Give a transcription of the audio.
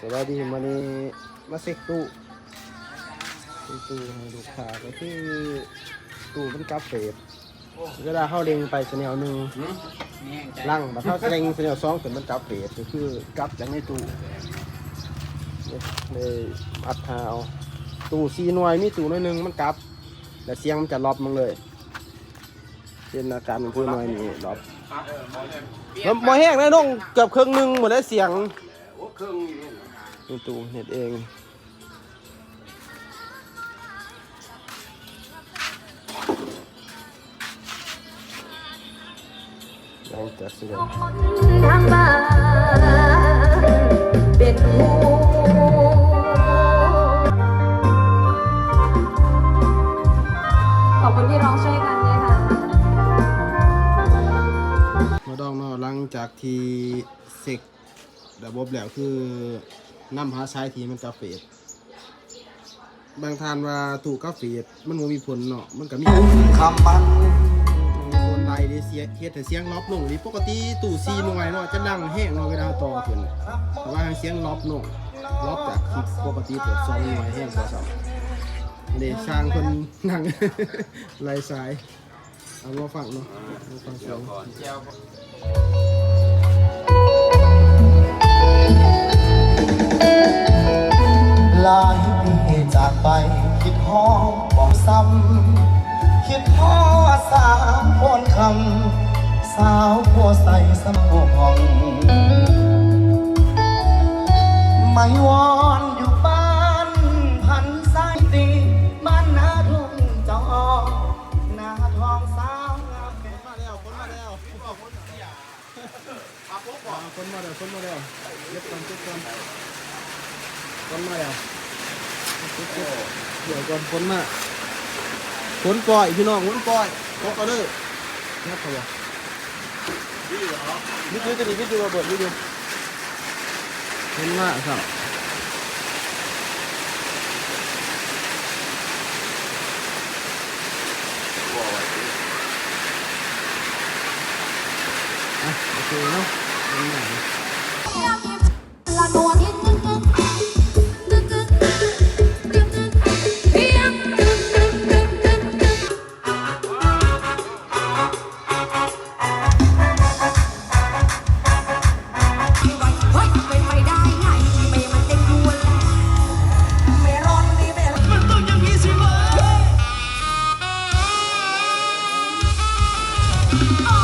สวัสดีมานี่มาเซ็กตู้เซ็กตู้ให้ลูกค้าก็คือตู้มันกาเฟดเวลาเข้าเล็งไปแนวหนึ่งลั่งบัดเข้าเล็งแนวสองถึงมันกาเฟดก็คือกลับจากในตู้เนี่ยเลยอัดหาเอาตู้ซีหน่วยมีตู้หน่วยหนึ่งมันกลับ แต่เสียงมันจะล็อบมึงเลยเป็นอาการของผู้หน่วยนี่ล็อบแล้วมอแห้งนะน้องเกือบครึ่งหนึ่งหมดแล้วเสียง นี่ตูเน็ตเอง หลังจากเสียงทางบ้านเป็นผู้ขอบคุณที่ร้องช่วยกันด้วยค่ะ มาดองเนาะหลังจากที่เสก ระบบแล้วคือน้ำหาใช้ทีมันกาเฟดบางทานว่าตู้กาเฟดมันบ่มีผลเนาะมันก็มีคำมันคนไล่ได้เสียเฮ็ดให้เสียงล็อบลงดิปกติตู้ซีหน่วยเนาะจะดังแห้งเนาะเวลาต่อขึ้นแต่ว่าให้เสียงล็อบลงล็อบจากที่ปกติเปิดสองหน่วยแห้งกว่าซ้ำเดช่างคนนั่งลายสายเอามาฟังเนาะมาฟังเสียง คิดห้องบอกซ้ำคิดพ่อสามคนคำสาวผัวใส่สมองไม่วอนอยู่บ้านพันสายตีบ้านนาทุ่งจอนาทองสาวงามแก่มาแล้วคนมาแล้วคนมาแล้วคนมาแล้วเย็บกันเย็บกันคนมาแล้ว เดี๋ยวก่อนคนมาคนปล่อยพี่น้องคนปล่อยตกกระเด้อนับเขาบ่วิทยุจะดีวิทยุระเบิดวิทยุคนมาครับโอเคเนาะคนมา Oh.